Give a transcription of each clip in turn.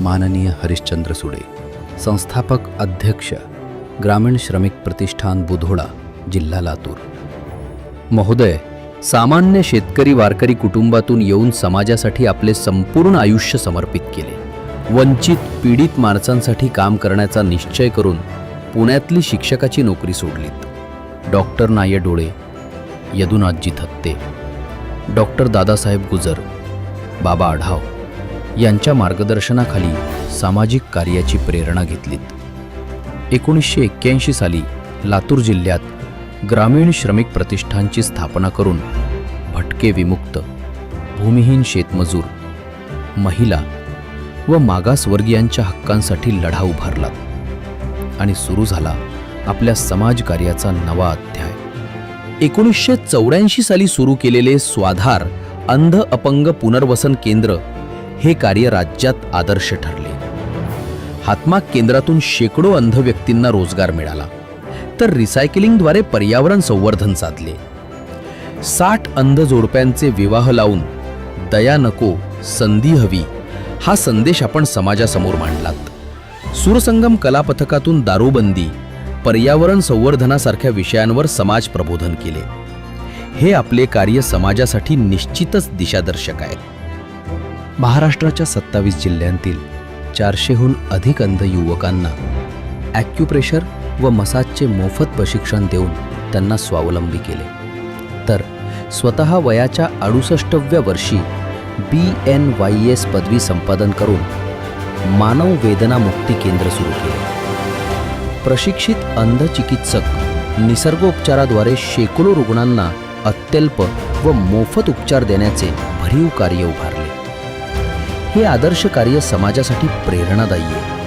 माननीय हरिश्चंद्र सुडे संस्थापक अध्यक्ष ग्रामीण श्रमिक प्रतिष्ठान बुधोडा जिल्हा लातूर. महोदय सामान्य शेतकरी वारकरी कुटुंबातून येऊन समाजासाठी आपले संपूर्ण आयुष्य समर्पित केले. वंचित पीडित माणसांसाठी काम करण्याचा निश्चय करून पुण्यातली शिक्षकाची नोकरी सोडलीत. डॉक्टर नाय डोळे यदुनाथजी थत्ते डॉक्टर दादासाहेब गुजर बाबा आढाव. यांच्या मार्गदर्शनाखाली सामाजिक कार्याची प्रेरणा घेतलीत. एकोणीसशे एक्क्याऐंशी साली लातूर जिल्ह्यात ग्रामीण श्रमिक प्रतिष्ठानची स्थापना करून भटके विमुक्त भूमिहीन शेतमजूर महिला व मागासवर्गीयांच्या हक्कांसाठी लढा उभारला आणि सुरू झाला आपल्या समाजकार्याचा नवा अध्याय. एकोणीसशे चौऱ्याऐंशी साली सुरू केलेले स्वाधार अंध अपंग पुनर्वसन केंद्र हे कार्य राज्यात आदर्श ठरले. हातमाग केंद्रातून शेकडो अंध व्यक्तींना रोजगार मिळाला. तर रिसायकलिंगद्वारे पर्यावरण संवर्धन साधले. साठ अंध जोडप्यांचे विवाह लावून दया नको संधी हवी हा संदेश आपण समाजासमोर मांडलात. सुरसंगम कलापथकातून दारूबंदी पर्यावरण संवर्धनासारख्या विषयांवर समाज प्रबोधन केले. हे आपले कार्य समाजासाठी निश्चितच दिशादर्शक आहे. महाराष्ट्राच्या सत्तावीस जिल्ह्यांतील चारशेहून अधिक अंध युवकांना ॲक्युप्रेशर व मसाजचे मोफत प्रशिक्षण देऊन त्यांना स्वावलंबी केले. तर स्वतः वयाच्या अडुसष्टव्या वर्षी बी एन वाय एस पदवी संपादन करून मानव वेदना मुक्ती केंद्र सुरू केले. प्रशिक्षित अंध चिकित्सक निसर्गोपचाराद्वारे शेकडो रुग्णांना अत्यल्प व मोफत उपचार देण्याचे भरीव कार्य उभारले. हे आदर्श कार्य समाजासाठी प्रेरणादायी आहे.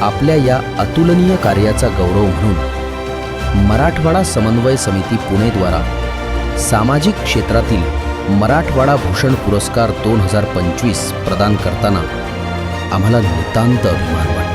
आपल्या या अतुलनीय कार्याचा गौरव म्हणून मराठवाडा समन्वय समिती पुणेद्वारा सामाजिक क्षेत्रातील मराठवाडा भूषण पुरस्कार दोन हजार पंचवीस प्रदान करताना आम्हाला नितांत अभिमान वाटतो.